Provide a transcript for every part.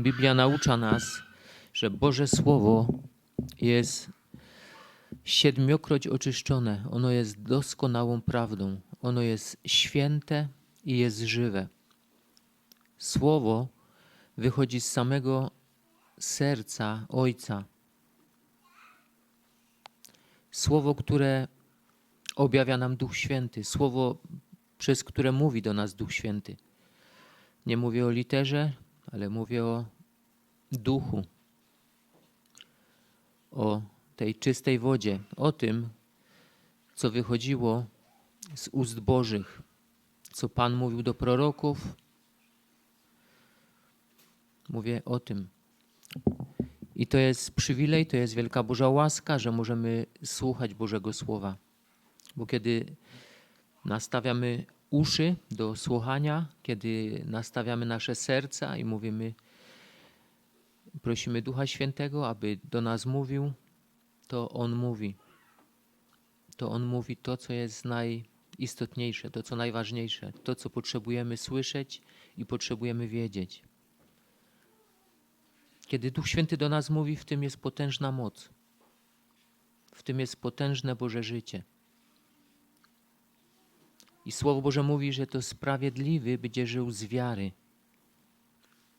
Biblia naucza nas, że Boże Słowo jest siedmiokroć oczyszczone. Ono jest doskonałą prawdą. Ono jest święte i jest żywe. Słowo wychodzi z samego serca Ojca. Słowo, które objawia nam Duch Święty, słowo, przez które mówi do nas Duch Święty. Nie mówię o literze, ale mówię o duchu, o tej czystej wodzie, o tym, co wychodziło z ust Bożych, co Pan mówił do proroków. Mówię o tym. I to jest przywilej, to jest wielka Boża łaska, że możemy słuchać Bożego Słowa. Bo kiedy nastawiamy uszy do słuchania, kiedy nastawiamy nasze serca i mówimy, prosimy Ducha Świętego, aby do nas mówił, to On mówi. To On mówi to, co jest najistotniejsze, to, co najważniejsze, to, co potrzebujemy słyszeć i potrzebujemy wiedzieć. Kiedy Duch Święty do nas mówi, w tym jest potężna moc. W tym jest potężne Boże życie. I Słowo Boże mówi, że to sprawiedliwy będzie żył z wiary.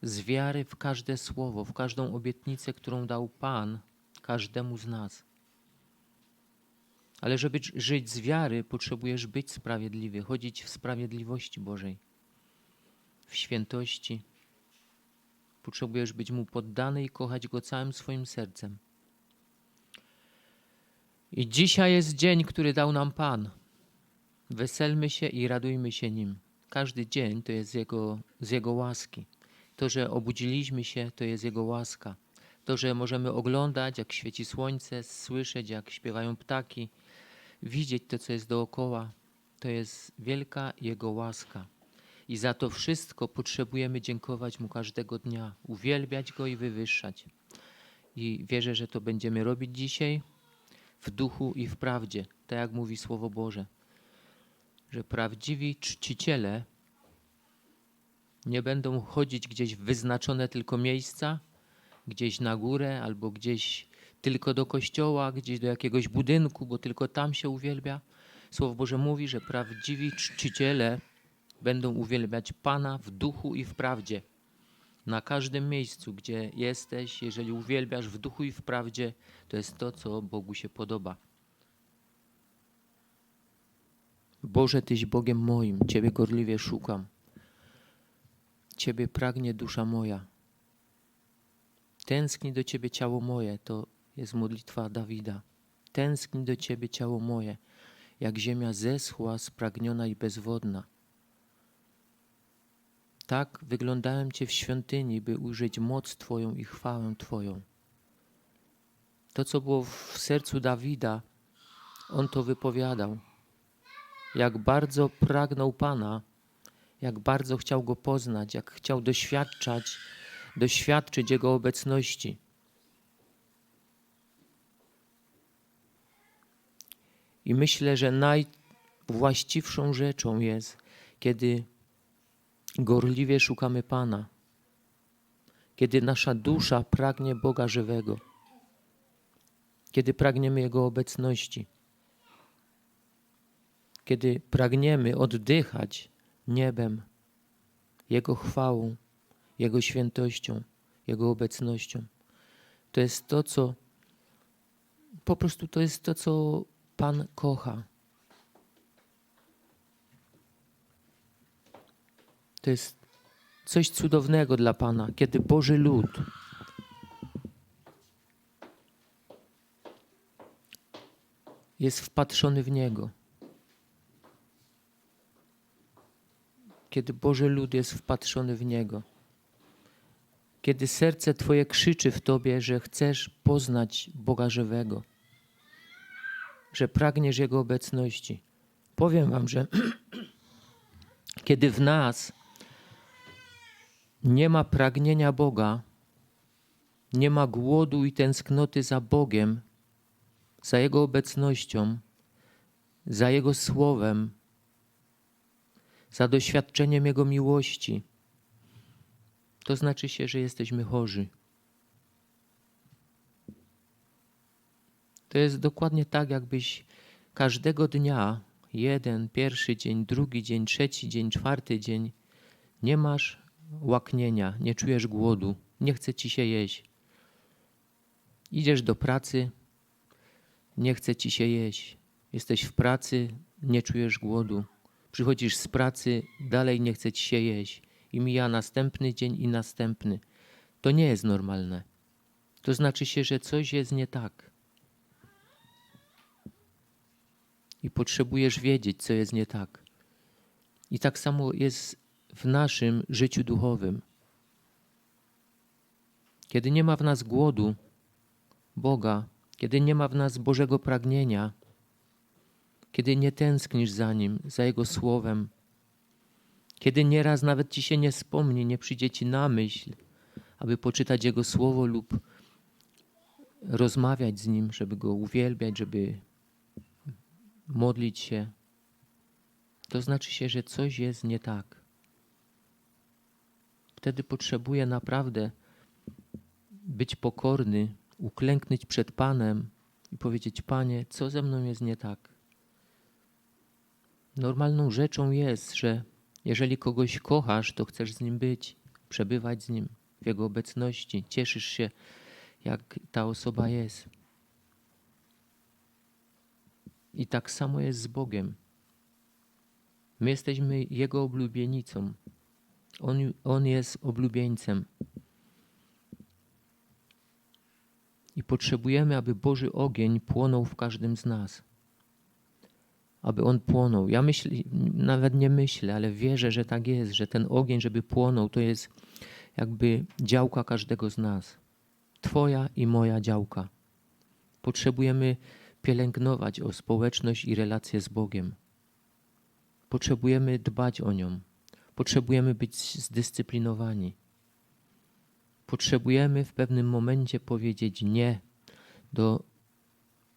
Z wiary w każde słowo, w każdą obietnicę, którą dał Pan każdemu z nas. Ale żeby żyć z wiary, potrzebujesz być sprawiedliwy, chodzić w sprawiedliwości Bożej, w świętości. Potrzebujesz być Mu poddany i kochać Go całym swoim sercem. I dzisiaj jest dzień, który dał nam Pan. Weselmy się i radujmy się nim. Każdy dzień to jest jego, z Jego łaski. To, że obudziliśmy się, to jest Jego łaska. To, że możemy oglądać, jak świeci słońce, słyszeć, jak śpiewają ptaki, widzieć to, co jest dookoła, to jest wielka Jego łaska. I za to wszystko potrzebujemy dziękować Mu każdego dnia, uwielbiać Go i wywyższać. I wierzę, że to będziemy robić dzisiaj w duchu i w prawdzie, tak jak mówi Słowo Boże że prawdziwi czciciele nie będą chodzić gdzieś w wyznaczone tylko miejsca, gdzieś na górę albo gdzieś tylko do kościoła, gdzieś do jakiegoś budynku, bo tylko tam się uwielbia. Słowo Boże mówi, że prawdziwi czciciele będą uwielbiać Pana w duchu i w prawdzie. Na każdym miejscu, gdzie jesteś, jeżeli uwielbiasz w duchu i w prawdzie, to jest to, co Bogu się podoba. Boże, Tyś Bogiem moim, Ciebie gorliwie szukam. Ciebie pragnie dusza moja. Tęskni do Ciebie ciało moje, to jest modlitwa Dawida. Tęskni do Ciebie ciało moje, jak ziemia zeschła, spragniona i bezwodna. Tak wyglądałem Cię w świątyni, by ujrzeć moc Twoją i chwałę Twoją. To, co było w sercu Dawida, on to wypowiadał jak bardzo pragnął Pana, jak bardzo chciał Go poznać, jak chciał doświadczać, doświadczyć Jego obecności. I myślę, że najwłaściwszą rzeczą jest, kiedy gorliwie szukamy Pana, kiedy nasza dusza pragnie Boga żywego, kiedy pragniemy Jego obecności kiedy pragniemy oddychać niebem, Jego chwałą, Jego świętością, Jego obecnością. To jest to, co po prostu to jest to, co Pan kocha. To jest coś cudownego dla Pana, kiedy Boży lud jest wpatrzony w Niego. Kiedy Boży lud jest wpatrzony w Niego. Kiedy serce Twoje krzyczy w Tobie, że chcesz poznać Boga żywego, że pragniesz Jego obecności. Powiem Wam, że kiedy w nas nie ma pragnienia Boga, nie ma głodu i tęsknoty za Bogiem, za Jego obecnością, za Jego słowem, za doświadczeniem Jego miłości, to znaczy się, że jesteśmy chorzy. To jest dokładnie tak, jakbyś każdego dnia, jeden, pierwszy dzień, drugi dzień, trzeci dzień, czwarty dzień, nie masz łaknienia, nie czujesz głodu, nie chce ci się jeść. Idziesz do pracy, nie chce ci się jeść. Jesteś w pracy, nie czujesz głodu. Przychodzisz z pracy, dalej nie chce ci się jeść. I mija następny dzień i następny. To nie jest normalne. To znaczy się, że coś jest nie tak. I potrzebujesz wiedzieć, co jest nie tak. I tak samo jest w naszym życiu duchowym. Kiedy nie ma w nas głodu Boga, kiedy nie ma w nas Bożego pragnienia, kiedy nie tęsknisz za Nim, za Jego Słowem, kiedy nieraz nawet Ci się nie wspomni, nie przyjdzie Ci na myśl, aby poczytać Jego Słowo lub rozmawiać z Nim, żeby Go uwielbiać, żeby modlić się, to znaczy się, że coś jest nie tak. Wtedy potrzebuję naprawdę być pokorny, uklęknąć przed Panem i powiedzieć: Panie, co ze mną jest nie tak? Normalną rzeczą jest, że jeżeli kogoś kochasz, to chcesz z nim być, przebywać z nim w jego obecności, cieszysz się, jak ta osoba jest. I tak samo jest z Bogiem. My jesteśmy Jego oblubienicą. On, on jest oblubieńcem. I potrzebujemy, aby Boży ogień płonął w każdym z nas. Aby on płonął. Ja nawet nie myślę, ale wierzę, że tak jest, że ten ogień, żeby płonął, to jest jakby działka każdego z nas. Twoja i moja działka. Potrzebujemy pielęgnować o społeczność i relacje z Bogiem. Potrzebujemy dbać o nią. Potrzebujemy być zdyscyplinowani. Potrzebujemy w pewnym momencie powiedzieć nie do,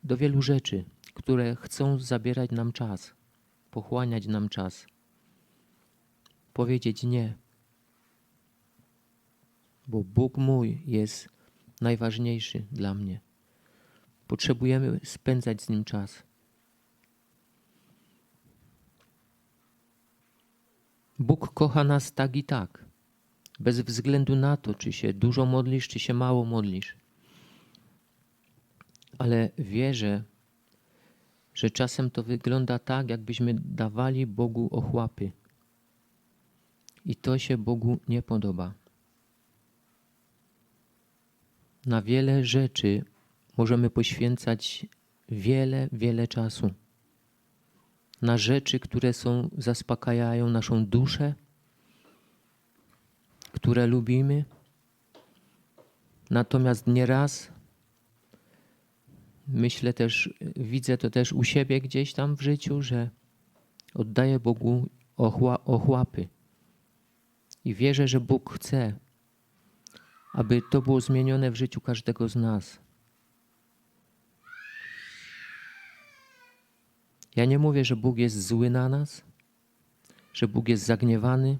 do wielu rzeczy, które chcą zabierać nam czas, pochłaniać nam czas. Powiedzieć nie, bo Bóg mój jest najważniejszy dla mnie. Potrzebujemy spędzać z Nim czas. Bóg kocha nas tak i tak, bez względu na to, czy się dużo modlisz, czy się mało modlisz. Ale wierzę, że czasem to wygląda tak, jakbyśmy dawali Bogu ochłapy. I to się Bogu nie podoba. Na wiele rzeczy możemy poświęcać wiele, wiele czasu na rzeczy, które są, zaspokajają naszą duszę, które lubimy. Natomiast nieraz myślę też, widzę to też u siebie gdzieś tam w życiu, że oddaję Bogu ochła, ochłapy. I wierzę, że Bóg chce, aby to było zmienione w życiu każdego z nas. Ja nie mówię, że Bóg jest zły na nas, że Bóg jest zagniewany.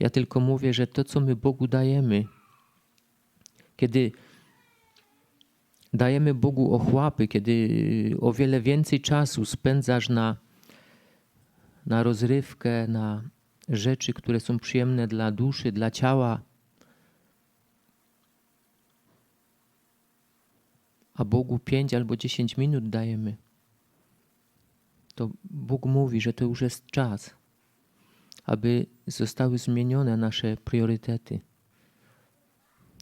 Ja tylko mówię, że to, co my Bogu dajemy, kiedy dajemy Bogu ochłapy, kiedy o wiele więcej czasu spędzasz na, na rozrywkę, na rzeczy, które są przyjemne dla duszy, dla ciała, a Bogu 5 albo 10 minut dajemy. To Bóg mówi, że to już jest czas, aby zostały zmienione nasze priorytety,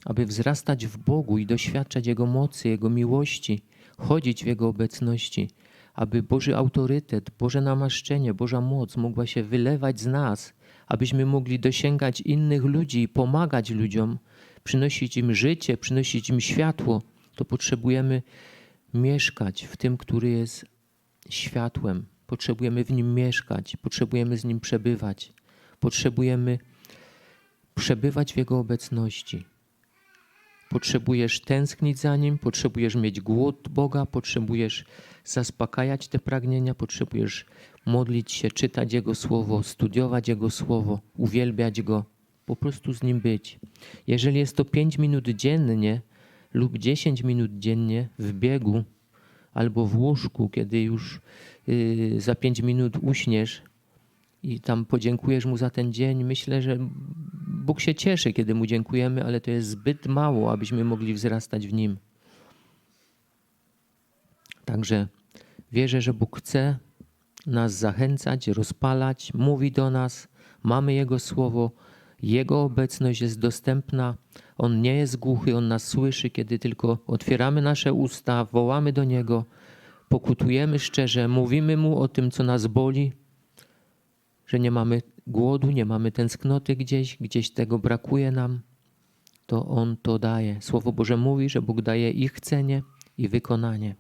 aby wzrastać w Bogu i doświadczać Jego mocy, Jego miłości, chodzić w Jego obecności, aby Boży autorytet, Boże namaszczenie, Boża moc mogła się wylewać z nas, abyśmy mogli dosięgać innych ludzi i pomagać ludziom, przynosić im życie, przynosić im światło, to potrzebujemy mieszkać w tym, który jest światłem. Potrzebujemy w nim mieszkać, potrzebujemy z nim przebywać, potrzebujemy przebywać w jego obecności. Potrzebujesz tęsknić za nim, potrzebujesz mieć głód Boga, potrzebujesz zaspokajać te pragnienia, potrzebujesz modlić się, czytać Jego słowo, studiować Jego słowo, uwielbiać Go, po prostu z Nim być. Jeżeli jest to 5 minut dziennie lub 10 minut dziennie w biegu albo w łóżku, kiedy już y, za 5 minut uśniesz i tam podziękujesz Mu za ten dzień, myślę, że Bóg się cieszy, kiedy Mu dziękujemy, ale to jest zbyt mało, abyśmy mogli wzrastać w Nim. Także wierzę, że Bóg chce nas zachęcać, rozpalać, mówi do nas, mamy Jego słowo, Jego obecność jest dostępna, On nie jest głuchy, On nas słyszy, kiedy tylko otwieramy nasze usta, wołamy do Niego, pokutujemy szczerze, mówimy Mu o tym, co nas boli, że nie mamy głodu, nie mamy tęsknoty gdzieś, gdzieś tego brakuje nam, to On to daje. Słowo Boże mówi, że Bóg daje i chcenie, i wykonanie.